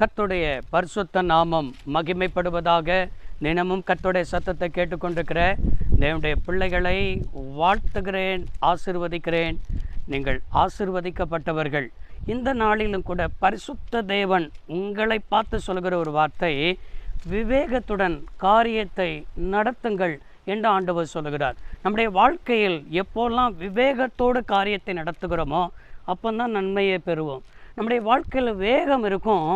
கத்துடைய பரிசுத்த நாமம் மகிமைப்படுவதாக தினமும் கத்துடைய சத்தத்தை கேட்டுக்கொண்டிருக்கிற தேவனுடைய பிள்ளைகளை வாழ்த்துகிறேன் ஆசிர்வதிக்கிறேன். நீங்கள் ஆசிர்வதிக்கப்பட்டவர்கள். இந்த நாளிலும் கூட பரிசுத்த தேவன் உங்களை பார்த்து சொல்கிற ஒரு வார்த்தை விவேகத்துடன் காரியத்தை நடத்துங்கள் என்று ஆண்டவர் சொல்லுகிறார். நம்முடைய வாழ்க்கையில் எப்போல்லாம் விவேகத்தோடு காரியத்தை நடத்துகிறோமோ அப்போ தான் நன்மையை பெறுவோம். நம்முடைய வாழ்க்கையில் வேகம் இருக்கும்.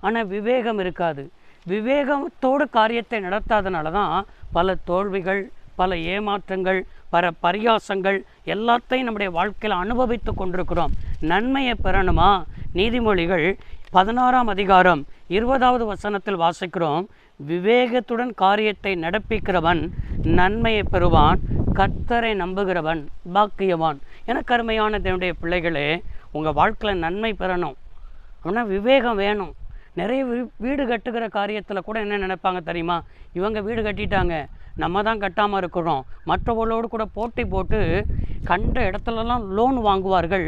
ஆனால் விவேகம் இருக்காது. விவேகத்தோடு காரியத்தை நடத்தாதனால தான் பல தோல்விகள் பல ஏமாற்றங்கள் பல பரியாசங்கள் எல்லாத்தையும் நம்முடைய வாழ்க்கையில் அனுபவித்து கொண்டிருக்கிறோம். நன்மையை பெறணுமா? நீதிமொழிகள் பதினாறாம் அதிகாரம் இருபதாவது வசனத்தில் வாசிக்கிறோம். விவேகத்துடன் காரியத்தை நடப்பிக்கிறவன் நன்மையை பெறுவான் கர்த்தரை நம்புகிறவன் பாக்கியவான். எனக்கு கருமையான தேவனுடைய பிள்ளைகளே உங்கள் வாழ்க்கையில் நன்மை பெறணும். ஆனால் விவேகம் வேணும். நிறைய வீடு கட்டுகிற காரியத்தில் கூட என்ன நினைப்பாங்க தெரியுமா? இவங்க வீடு கட்டிட்டாங்க நம்ம தான் கட்டாமல் இருக்கிறோம். மற்றவர்களோடு கூட போட்டி போட்டு கண்ட இடத்துலலாம் லோன் வாங்குவார்கள்.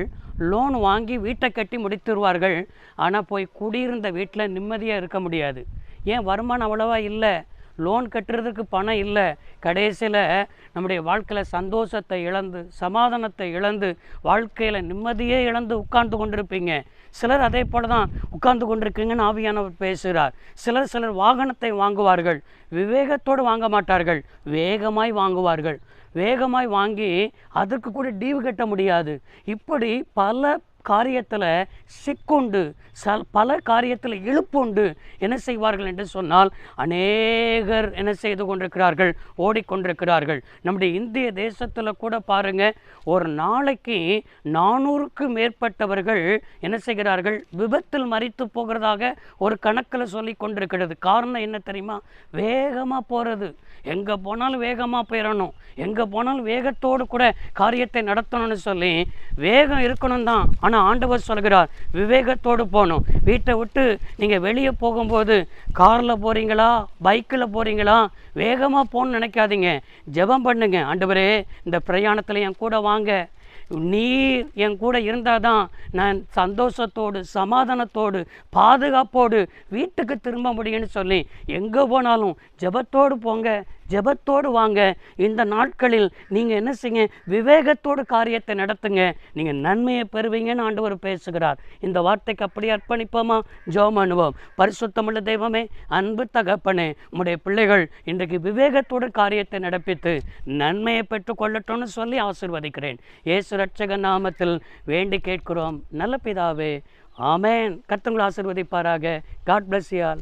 லோன் வாங்கி வீட்டை கட்டி முடித்துருவார்கள். ஆனால் போய் குடியிருந்த வீட்டில் நிம்மதியாக இருக்க முடியாது. ஏன் வருமானம் அவ்வளோவா இல்லை? லோன் கட்டுறதுக்கு பணம் இல்லை. கடைசியில் நம்முடைய வாழ்க்கையில் சந்தோஷத்தை இழந்து சமாதானத்தை இழந்து வாழ்க்கையில் நிம்மதியே இழந்து உட்கார்ந்து கொண்டிருப்பீங்க. சிலர் அதே போல தான் உட்கார்ந்து கொண்டிருக்கீங்கன்னு ஆவியானவர் பேசுகிறார். சிலர் சிலர் வாகனத்தை வாங்குவார்கள். விவேகத்தோடு வாங்க மாட்டார்கள். வேகமாய் வாங்குவார்கள். வேகமாய் வாங்கி அதற்கு கூட டீவு கட்ட முடியாது. இப்படி பல காரியத்தில் சிக்குண்டு சல் பல காரியத்தில் இழுப்புண்டு என்ன செய்வார்கள் என்று சொன்னால் அநேகர் என்ன செய்து கொண்டிருக்கிறார்கள் ஓடிக்கொண்டிருக்கிறார்கள். நம்முடைய இந்திய தேசத்தில் கூட பாருங்க ஒரு நாளைக்கு நானூறுக்கு மேற்பட்டவர்கள் என்ன செய்கிறார்கள் விபத்தில் மறித்து போகிறதாக ஒரு கணக்கில் சொல்லி கொண்டிருக்கிறது. காரணம் என்ன தெரியுமா? வேகமாக போகிறது எங்கே போனாலும் வேகமாக போயிடணும் எங்கே போனாலும் வேகத்தோடு கூட காரியத்தை நடத்தணும்னு சொல்லி வேகம் இருக்கணும் தான் ஆனால் ஆண்டவர் சொல்கிறார். விவேகத்தோடு போகணும். வீட்டை விட்டு நீங்கள் வெளியே போகும்போது காரில் போகிறீங்களா பைக்கில் போகிறீங்களா வேகமாக போகணும்னு நினைக்காதீங்க. ஜெபம் பண்ணுங்க. ஆண்டவரே இந்த பிரயாணத்தில் என் கூட வாங்க. நீர் என் கூட இருந்தால் தான் நான் சந்தோஷத்தோடு சமாதானத்தோடு பாதுகாப்போடு வீட்டுக்கு திரும்ப முடியும்னு சொல்லி எங்கே போனாலும் ஜெபத்தோடு போங்க. ஜெபத்தோடு வாங்க. இந்த நாட்களில் நீங்கள் என்ன செய்யுங்க? விவேகத்தோடு காரியத்தை நடத்துங்க. நீங்கள் நன்மையை பெறுவீங்கன்னு ஆண்டவர் பேசுகிறார். இந்த வார்த்தைக்கு அப்படியே அர்ப்பணிப்போமா? ஜோம் அனுபவம் பரிசுத்தமுள்ள தெய்வமே அன்பு தகப்பனே உடைய பிள்ளைகள் இன்றைக்கு விவேகத்தோடு காரியத்தை நடப்பித்து நன்மையை பெற்றுக்கொள்ளட்டும்னு சொல்லி ஆசிர்வதிக்கிறேன். ஏசு ரட்சக நாமத்தில் வேண்டி கேட்கிறோம். நல்ல பிதாவே ஆமேன். கர்த்தங்களை ஆசிர்வதிப்பாராக. காட் பிளஸ் யால்